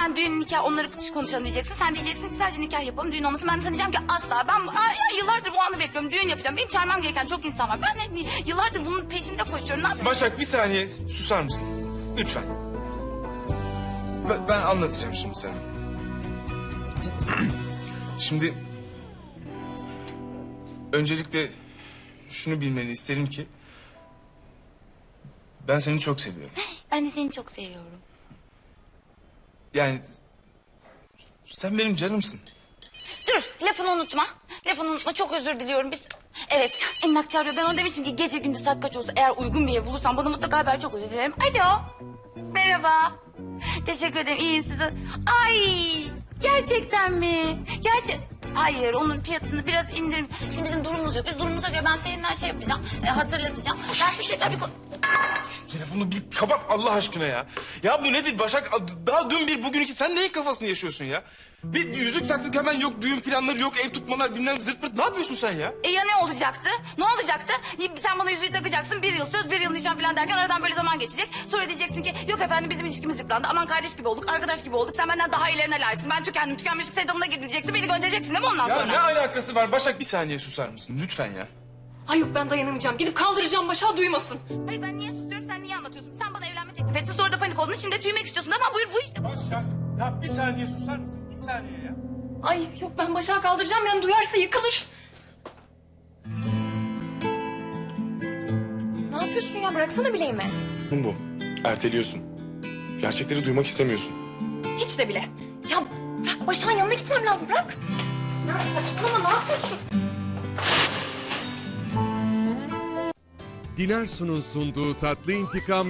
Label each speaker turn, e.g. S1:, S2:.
S1: sen düğün nikah onları konuşalım diyeceksin. Sen diyeceksin ki sadece nikah yapalım düğün olmasın. Ben de sana diyeceğim ki asla. Ben Aa, ya yıllardır bu anı bekliyorum. Düğün yapacağım. Benim çağırmam gereken çok insan var. Ben de yıllardır bunun peşinde koşuyorum. Ne yapayım?
S2: Başak bir saniye susar mısın? Lütfen. Ben, ben anlatacağım şimdi sana. Şimdi... Öncelikle şunu bilmeni isterim ki... Ben seni çok seviyorum.
S1: Ben de seni çok seviyorum.
S2: Yani... Sen benim canımsın.
S1: Dur lafını unutma. Lafını unutma çok özür diliyorum biz. Evet emlakçı arıyor. Ben ona demiştim ki gece gündüz saat kaç olsa eğer uygun bir ev bulursan bana mutlaka haber çok özür dilerim. Alo. Merhaba. Teşekkür ederim iyiyim size. Ay gerçekten mi? Gerçek... Hayır onun fiyatını biraz indirim. Şimdi bizim durumumuz yok. Biz durumumuza göre ben seninle şey yapacağım. E, hatırlatacağım. Ben şimdi tabii...
S2: Telefonu bir kapat Allah aşkına ya. Ya bu nedir Başak? Daha dün bir bugün iki. Sen neyin kafasını yaşıyorsun ya? Bir yüzük taktık hemen yok düğün planları yok ev tutmalar bilmem zırt pırt. Ne yapıyorsun sen ya?
S1: E ya ne olacaktı? Ne olacaktı? Sen bana yüzüğü takacaksın. Bir yıl söz, bir yıl nişan falan derken aradan böyle zaman geçecek. Sonra diyeceksin ki yok efendim bizim ilişkimiz yıprandı. Aman kardeş gibi olduk, arkadaş gibi olduk. Sen benden daha iyilerine layıksın. Ben tükendim, tükenmişlik sendromuna girdim diyeceksin. Beni göndereceksin değil mi ondan
S2: Ya
S1: sonra?
S2: ne alakası var Başak? Bir saniye susar mısın lütfen ya?
S3: Ay yok ben dayanamayacağım. Gidip kaldıracağım başa duymasın.
S1: Hayır ben niye ettin, sonra da panik oldun. Şimdi de tüymek istiyorsun ama buyur bu işte.
S2: Başak ya bir saniye susar mısın? Bir saniye ya.
S3: Ay yok ben başa kaldıracağım yani duyarsa yıkılır. Ne yapıyorsun ya? Bıraksana bileğimi.
S4: Bu. Erteliyorsun. Gerçekleri duymak istemiyorsun.
S3: Hiç de bile. Ya bırak Başak'ın yanına gitmem lazım bırak. Sinan saçmalama ne yapıyorsun?
S5: Dinar Su'nun sunduğu Tatlı İntikam